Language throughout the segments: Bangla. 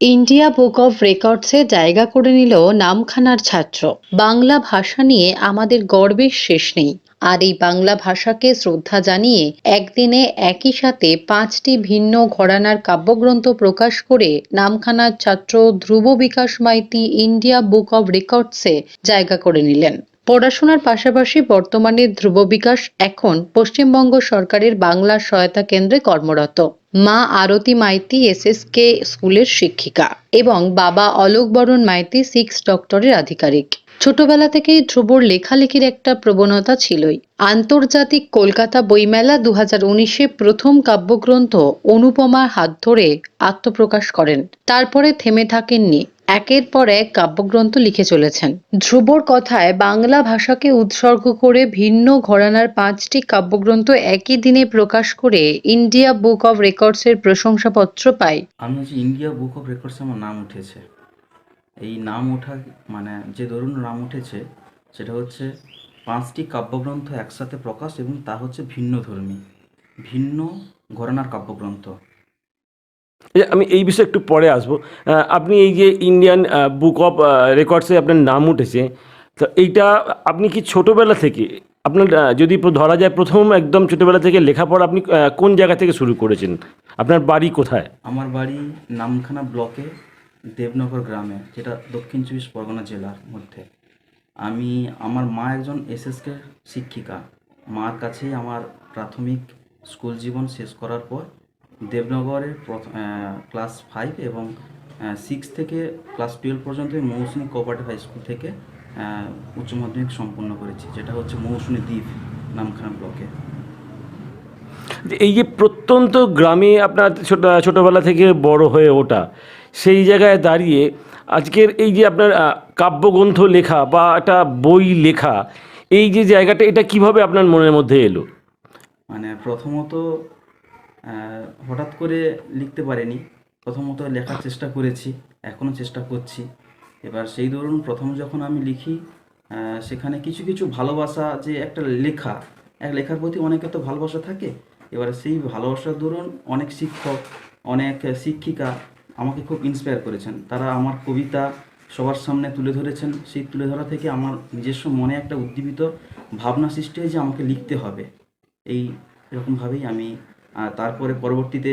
ইন্ডিয়া বুক অফ রেকর্ডসে জায়গা করে নিল নামখানার ছাত্র। বাংলা ভাষা নিয়ে আমাদের গর্বের শেষ নেই। আর এই বাংলা ভাষাকে শ্রদ্ধা জানিয়ে একদিনে একই সাথে পাঁচটি ভিন্ন ঘরানার কাব্যগ্রন্থ প্রকাশ করে নামখানার ছাত্র Dhruba Bikash Maity India book of রেকর্ডসে জায়গা করে নিলেন। পড়াশোনার পাশাপাশি বর্তমানে ধ্রুব বিকাশ এখন পশ্চিমবঙ্গ সরকারের বাংলা সহায়তা কেন্দ্রে কর্মরত। মা আরতি মাইতি এসএসকে স্কুলের শিক্ষিকা এবং বাবা অলোক বরণ মাইতি সিক্স ডক্টরের আধিকারিক। ছোটবেলা থেকেই ধ্রুবর লেখালেখির একটা প্রবণতা ছিলই। আন্তর্জাতিক কলকাতা বইমেলা দু হাজার উনিশে প্রথম কাব্যগ্রন্থ অনুপমার হাত ধরে আত্মপ্রকাশ করেন। তারপরে থেমে থাকেননি। একের পর এক কাব্যগ্রন্থ লিখে চলেছেন। ধ্রুবর কথায় বাংলা ভাষাকে উৎসর্গ করে ভিন্ন ঘরানার পাঁচটি কাব্যগ্রন্থ একই দিনে প্রকাশ করে ইন্ডিয়া বুক অব রেকর্ডসের প্রশংসাপত্র পায়। আমি হচ্ছে ইন্ডিয়া বুক অফ রেকর্ডসে আমার নাম উঠেছে, এই নাম ওঠা মানে যে ধরুন নাম উঠেছে, সেটা হচ্ছে পাঁচটি কাব্যগ্রন্থ একসাথে প্রকাশ এবং তা হচ্ছে ভিন্ন ধর্মী, ভিন্ন ঘরানার কাব্যগ্রন্থ। আমি এই বিষয়ে একটু পরে আসব। আপনি এই যে ইন্ডিয়ান বুক অফ রেকর্ডসে আপনার নাম উঠেছে, তো এইটা আপনি কি ছোটোবেলা থেকে, আপনার যদি ধরা যায় প্রথম একদম ছোটোবেলা থেকে লেখাপড়া আপনি কোন জায়গা থেকে শুরু করেছেন? আপনার বাড়ি কোথায়? আমার বাড়ি নামখানা ব্লকে দেবনগর গ্রামে, যেটা দক্ষিণ চব্বিশ পরগনা জেলার মধ্যে। আমি, আমার মা একজন এসএসকে শিক্ষিকা। মার কাছেই আমার প্রাথমিক স্কুল জীবন শেষ করার পর আহ, ক্লাস ফাইভ এবং সিক্স থেকে ক্লাস টুয়েলভ পর্যন্ত মৌসুমী কোঅপারেটিভ হাই স্কুল থেকে উচ্চ মাধ্যমিক সম্পূর্ণ করেছি যেটা হচ্ছে মৌসুমী দ্বীপ নামখানা ব্লকে এই যে প্রত্যন্ত গ্রামে আপনার ছোটো ছোটোবেলা থেকে বড় হয়ে ওঠা সেই জায়গায় দাঁড়িয়ে আজকের এই যে আপনার কাব্যগ্রন্থ লেখা বা একটা বই লেখা এই যে জায়গাটা এটা কীভাবে আপনার মনের মধ্যে এলো? মানে প্রথমত হঠাৎ করে লিখতে পারিনি। প্রথমত লেখার চেষ্টা করেছি এখনও চেষ্টা করছি। এবার সেই ধরুন প্রথম যখন আমি লিখি সেখানে কিছু কিছু ভালোবাসা যে একটা লেখা, এক লেখার প্রতি অনেকে তো ভালোবাসা থাকে, এবার সেই ভালোবাসার দরুন অনেক শিক্ষক, অনেক শিক্ষিকা আমাকে খুব ইন্সপায়ার করেছেন। তারা আমার কবিতা সবার সামনে তুলে ধরেছেন। সেই তুলে ধরা থেকে আমার নিজস্ব মনে একটা উদ্দীপিত ভাবনা সৃষ্টি হয় যে আমাকে লিখতে হবে। এই এরকমভাবেই আমি তারপরে পরবর্তীতে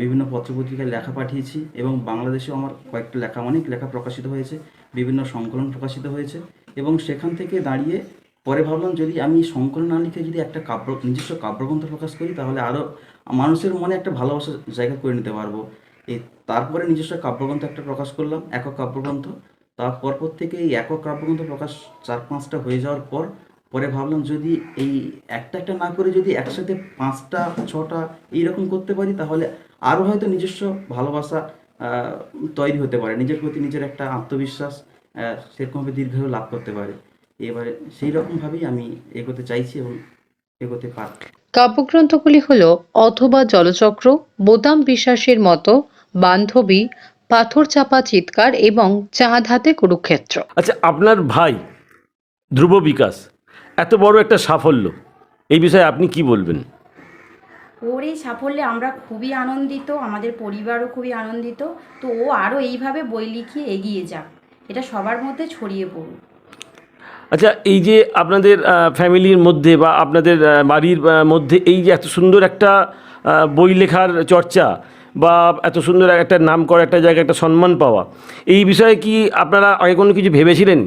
বিভিন্ন পত্রপত্রিকায় লেখা পাঠিয়েছি এবং বাংলাদেশেও আমার কয়েকটা লেখা, অনেক লেখা প্রকাশিত হয়েছে, বিভিন্ন সংকলন প্রকাশিত হয়েছে এবং সেখান থেকে দাঁড়িয়ে পরে ভাবলাম যদি আমি সংকলন না লিখে যদি একটা কাব্য, নিজস্ব কাব্যগ্রন্থ প্রকাশ করি, তাহলে আরও মানুষের মনে একটা ভালোবাসার জায়গা করে নিতে পারব। এই তারপরে নিজস্ব কাব্যগ্রন্থ একটা প্রকাশ করলাম, একক কাব্যগ্রন্থ। তারপর পর থেকে এই একক কাব্যগ্রন্থ প্রকাশ চার পাঁচটা হয়ে যাওয়ার পর পরে ভাবলাম যদি এই একটা একটা না করে যদি একসাথে পাঁচটা ছটা এইরকম করতে পারি তাহলে আরও হয়তো নিজস্ব ভালোবাসা তৈরি হতে পারে। নিজের প্রতি নিজের একটা আত্মবিশ্বাস সেরকমভাবে দীর্ঘায়ু লাভ করতে পারে। এবারে সেই রকমভাবেই আমি এগোতে চাইছি এবং এগোতে পার। কাব্যগ্রন্থগুলি হল অথবা জলচক্র বোতাম বিশ্বাসের মতো বান্ধবী পাথর চাপা চিৎকার এবং চাঁদ হাতে কুরুক্ষেত্র। আচ্ছা আপনার ভাই ধ্রুব বিকাশ এত বড় একটা সাফল্য। এই বিষয়ে আপনি কি বলবেন? ওর এই সাফল্যে আমরা খুবই আনন্দিত আমাদের পরিবারও খুবই আনন্দিত। তো ও আরও এইভাবে বই লিখিয়ে এগিয়ে যাক। এটা সবার মধ্যে ছড়িয়ে পড়ুক। আচ্ছা এই যে আপনাদের ফ্যামিলির মধ্যে বা আপনাদের বাড়ির মধ্যে এই যে এত সুন্দর একটা বই লেখার চর্চা বা এত সুন্দর একটা নাম করা একটা জায়গায় একটা সম্মান পাওয়া এই বিষয়ে কি আপনারা আগে কোনো কিছু ভেবেছিলেন?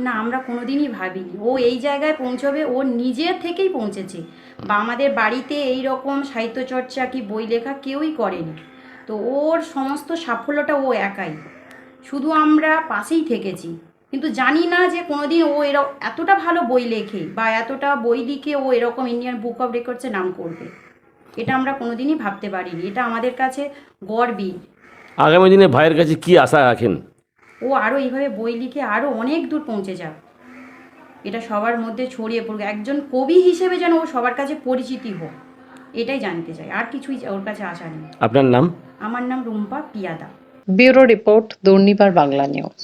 না, আমরা কোনোদিনই ভাবিনি। ও এই জায়গায় পৌঁছবে, ও নিজের থেকেই পৌঁছেছে। বা আমাদের বাড়িতে এই রকম সাহিত্য চর্চা কি বই লেখা কেউই করেনি তো ওর সমস্ত সাফল্যটা ও একাই। শুধু আমরা পাশেই থেকেছি। কিন্তু জানি না যে কোনোদিন ও এর এতটা ভালো বই লেখে বা এতটা বই লিখে ও এরকম ইন্ডিয়ান বুক অফ রেকর্ডসে নাম করবে। এটা আমরা কোনোদিনই ভাবতে পারিনি। এটা আমাদের কাছে গর্বই আগামী দিনে ভাইয়ের কাছে কি আশা রাখেন? ও আরও এইভাবে বই লিখে আরও অনেক দূর পৌঁছে যাক। এটা সবার মধ্যে ছড়িয়ে পড়ুক। একজন কবি হিসেবে যেন ও সবার কাছে পরিচিতি হোক এটাই জানতে চাই। আর কিছুই ওর কাছে আশা নেই। আপনার নাম? আমার নাম Rumpa Piyada. Bureau report Durnibar Bangla news.